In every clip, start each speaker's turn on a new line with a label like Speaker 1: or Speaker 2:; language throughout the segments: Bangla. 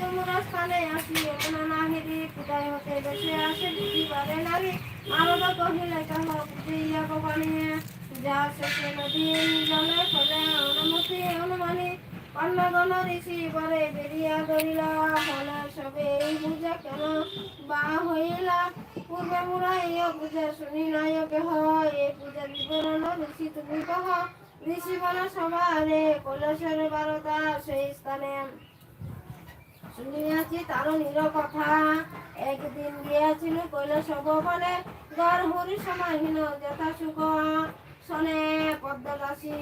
Speaker 1: তোমরা স্থানে আসি এমন নাহিরি কোথায় হতে বেশি আসে দিদি পারে নারী আরব কহিলে কাহ বুঝিয়া কবানিয়ে যা শেষে নদীন জলে ফলে অনুমতি অনুমানী অন্নগণ ঋষি পরে বেরিয়া ধরিলা হলে সবে এই পূজা কেন বা হইলা পূর্বে মুরা এই পূজা শুনি নায়ক হয় এই পূজা বিবরণ ঋষি তুমি কহ ঋষি বলা, সবারে, কৈলাসের বারতা সেই স্থানে শুনিয়াছি তার নির কথা। একদিন গিয়াছিল কৈলাস ভবনে গর্ভরি সময়হীন যথা সুখ শোনে পদ্মদাসী,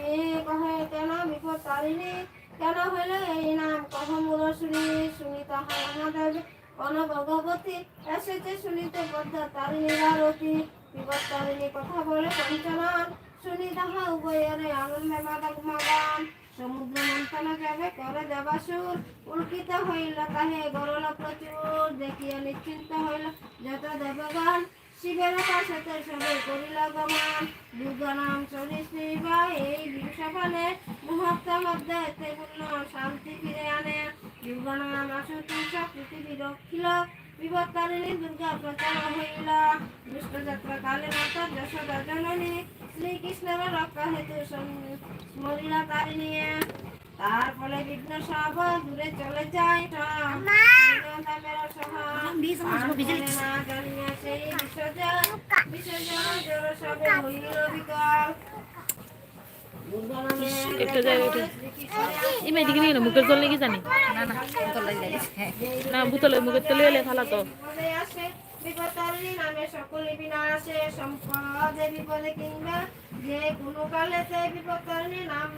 Speaker 1: কহে, কেন বিপদ তারিণী? কেন হইল এই নাম? কহ মূল শুনি শুনি তাহা আমাদের কোন ভগবতী, এসেছে শুনিতে পদ্ম তারিণীর আরতি। বিপদ তারিণী কথা বলে পঞ্চনন শুনি তাহা উভয়ের আনন্দে মাদক মগান। সমুদ্র মন্থন যাবে, করে দেবাসুর উল্কিত হইল তাহে গরল প্রচুর। দেখিয়া নিশ্চিন্ত হইল যত দেবগণ। শিবের কাছেতে সবে করিল গমন। দুর্গা নাম সরিষিবা এই বিশ্বফলে মুহূর্ত মধ্যে পূর্ণ শান্তি ফিরে আনে। দুর্গা নাম আশুতীর্ষ পৃথিবী রক্ষিল। বিপত্তারিণী দুর্গা প্রচার হইল। দুষ্টযাত্রা কালে মাতা যশোদা জননী। হেতু স্মরিলা তারিণী তার ফলে বিঘ্ন সব দূরে চলে যায়
Speaker 2: একটা নিয়ে মুখের জল লেগে জানি?
Speaker 3: না না বোতল
Speaker 2: না বোতলে মুখের তেলে ফালা তো।
Speaker 1: বিপত্তারিণী নামে সকলে বিনাশে সম্পদে বিপদে কিংবা যে কোনো কালেতে বিপত্তারিণী নাম